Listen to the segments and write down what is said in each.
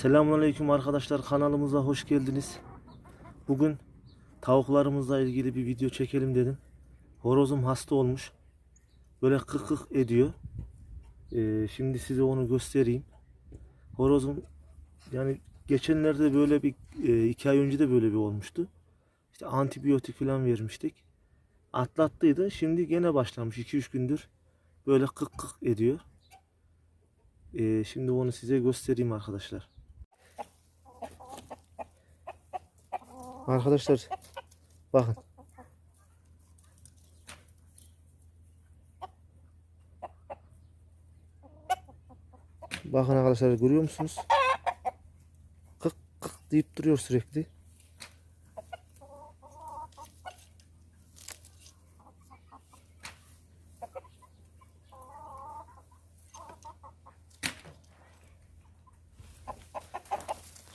Selamünaleyküm arkadaşlar kanalımıza hoş geldiniz. Bugün tavuklarımızla ilgili bir video çekelim dedim. Horozum hasta olmuş. Böyle kık kık ediyor. Ee, şimdi size onu göstereyim. Horozum yani geçenlerde böyle bir e, iki ay önce de böyle bir olmuştu. İşte antibiyotik falan vermiştik. Atlattıydı. Şimdi gene başlamış 2-3 gündür böyle kık kık ediyor. Ee, şimdi onu size göstereyim arkadaşlar. Arkadaşlar bakın. Bakın arkadaşlar görüyor musunuz? Kık kık deyip duruyor sürekli.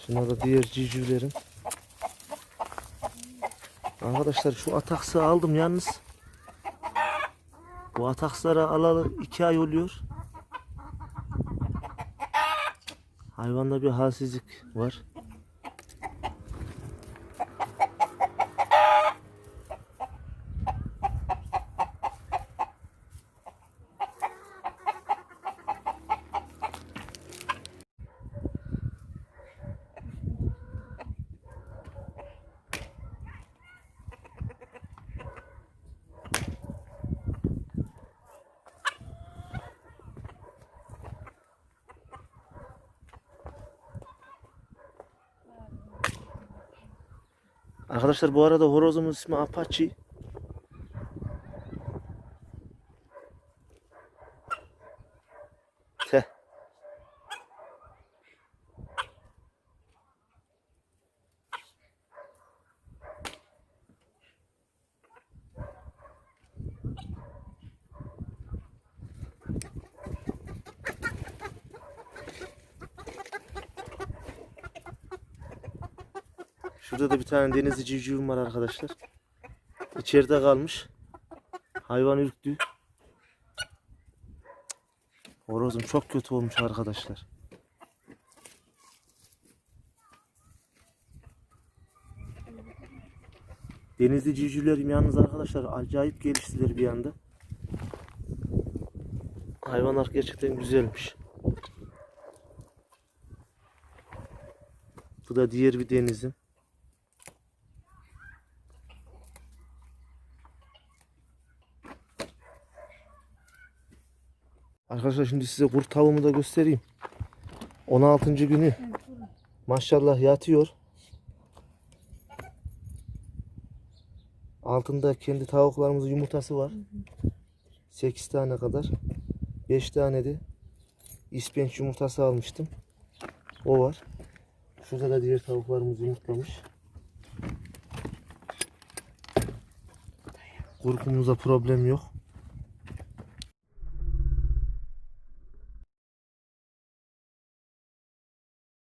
Şunlar da diğer civcivlerim. Arkadaşlar şu ataksı aldım yalnız. Bu ataksları alalı iki ay oluyor. Hayvanda bir halsizlik var. Arkadaşlar bu arada horozumuz ismi Apache. Şurada da bir tane denizli civcivim var arkadaşlar. İçeride kalmış. Hayvan ürktü. Horozum çok kötü olmuş arkadaşlar. Denizli civcivlerim yalnız arkadaşlar acayip geliştiler bir anda. Hayvanlar gerçekten güzelmiş. Bu da diğer bir denizim. Arkadaşlar şimdi size kurt tavuğumu da göstereyim. 16. günü. Maşallah yatıyor. Altında kendi tavuklarımızın yumurtası var. 8 tane kadar. 5 tane de ispenç yumurtası almıştım. O var. Şurada da diğer tavuklarımız yumurtlamış. Kurkumuzda problem yok.